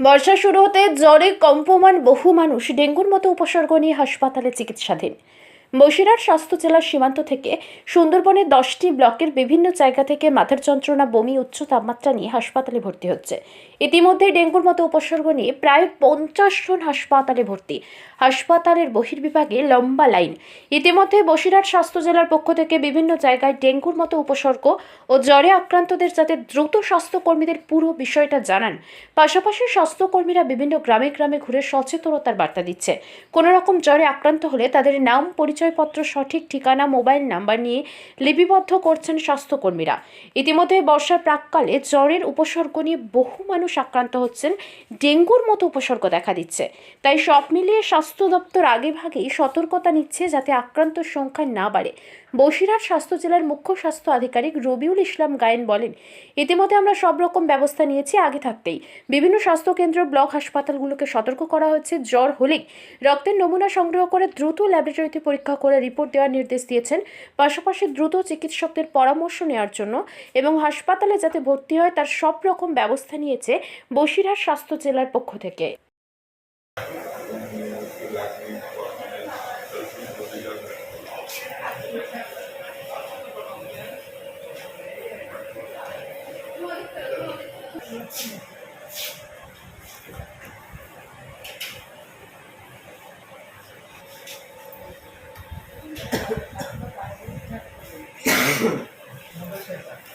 বর্ষা শুরু হতে জ্বরে কম্পমান বহু মানুষ ডেঙ্গুর মতো উপসর্গ নিয়ে হাসপাতালে চিকিৎসাধীন। বসিরহাট স্বাস্থ্য জেলার সীমান্ত থেকে সুন্দরবনের দশটি ব্লকের বিভিন্ন জায়গা থেকে মাথার যন্ত্রণা, বমি, উচ্চ তাপমাত্রা নিয়ে হাসপাতালে ভর্তি হচ্ছে। ইতিমধ্যে ডেঙ্গুর মতো উপসর্গ নিয়ে প্রায় পঞ্চাশ জন হাসপাতালে ভর্তি। হাসপাতালের বহির্বিভাগে লম্বা লাইন। ইতিমধ্যে বসিরহাট স্বাস্থ্য জেলার পক্ষ থেকে বিভিন্ন জায়গায় ডেঙ্গুর মতো উপসর্গ ও জ্বরে আক্রান্তদের যাতে দ্রুত স্বাস্থ্যকর্মীদের পুরো বিষয়টা জানান। পাশাপাশি স্বাস্থ্যকর্মীরা বিভিন্ন গ্রামে গ্রামে ঘুরে সচেতনতার বার্তা দিচ্ছে। কোনো রকম জ্বরে আক্রান্ত হলে তাদের নাম পরিচয়পত্র, সঠিক ঠিকানা, মোবাইল নাম্বার নিয়ে লিপিবদ্ধ করছেন স্বাস্থ্যকর্মীরা। ইতিমধ্যে বর্ষার প্রাককালে জ্বরের উপসর্গ নিয়ে বহু মানুষ আক্রান্ত হচ্ছেন। ডেঙ্গুর মতো উপসর্গ দেখা দিচ্ছে। তাই সব মিলিয়ে স্বাস্থ্য দপ্তর আগেভাগেই সতর্কতা নিচ্ছে যাতে আক্রান্ত সংখ্যা না বাড়ে। বসিরহাট স্বাস্থ্য জেলার মুখ্য স্বাস্থ্য আধিকারিক রবিউল ইসলাম গায়েন বলেন, ইতিমধ্যে আমরা সব রকম ব্যবস্থা নিয়েছি আগে থাকতেই। বিভিন্ন স্বাস্থ্যকেন্দ্র ব্লক হাসপাতালগুলোকে সতর্ক করা হচ্ছে। জ্বর হলেই রক্তের নমুনা সংগ্রহ করে দ্রুত ল্যাবরেটরিতে পরীক্ষা করে রিপোর্ট দেওয়ার নির্দেশ দিয়েছেন। পাশাপাশি দ্রুত চিকিৎসকদের পরামর্শ নেওয়ার জন্য এবং হাসপাতালে যাতে ভর্তি হয় তার সব রকম ব্যবস্থা নিয়েছে বসিরহাট স্বাস্থ্য জেলার পক্ষ থেকে।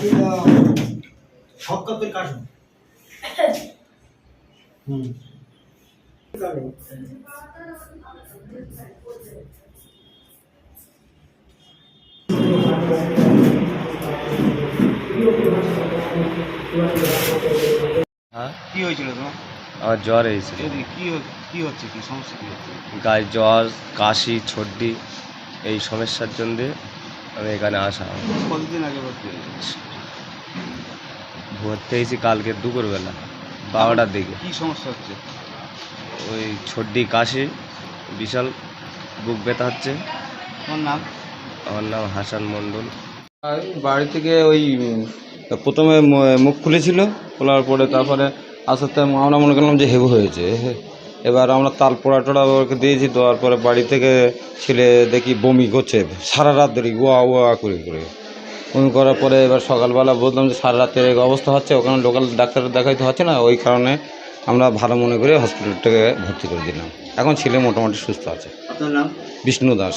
কিন্তু হকাতের কাজ হুম। হ্যাঁ? কি হয়েছিল তোমার? আমার জ্বর হয়েছিল। এদি কি হচ্ছে কি? সমস্যা কি হচ্ছে? গায়ে জ্বর কাশি সর্দি এই সমস্যার জন্য আমি এখানে আসা। কতদিন আগে ভর্তি ভর্তি হয়েছি কালকে দুপুরবেলা বারোটার দিকে। কি সমস্যা হচ্ছে? ওই সর্দি কাশি বিশাল বুক ব্যথা হচ্ছে। নাম? আমার নাম হাসান মণ্ডল। আর বাড়ি থেকে ওই প্রথমে মুখ খুলেছিল খোলার পরে তারপরে আস্তে আস্তে আমরা মনে করলাম যে হেভু হয়েছে। হে- এবার আমরা তাল পোড়া টোড়া ওকে দিয়েছি দেওয়ার পরে বাড়ি থেকে ছেলে দেখি বমি করছে সারা রাত ধরে ওয়া ওয়া করে করে। বমি করার পরে এবার সকালবেলা বললাম যে সারা রাতের এই অবস্থা হচ্ছে ওখানে লোকাল ডাক্তার দেখাইতে হচ্ছে না ওই কারণে আমরা ভালো মনে করে হসপিটালটাকে ভর্তি করে দিলাম। এখন ছেলে মোটামুটি সুস্থ আছে। বিষ্ণু দাস।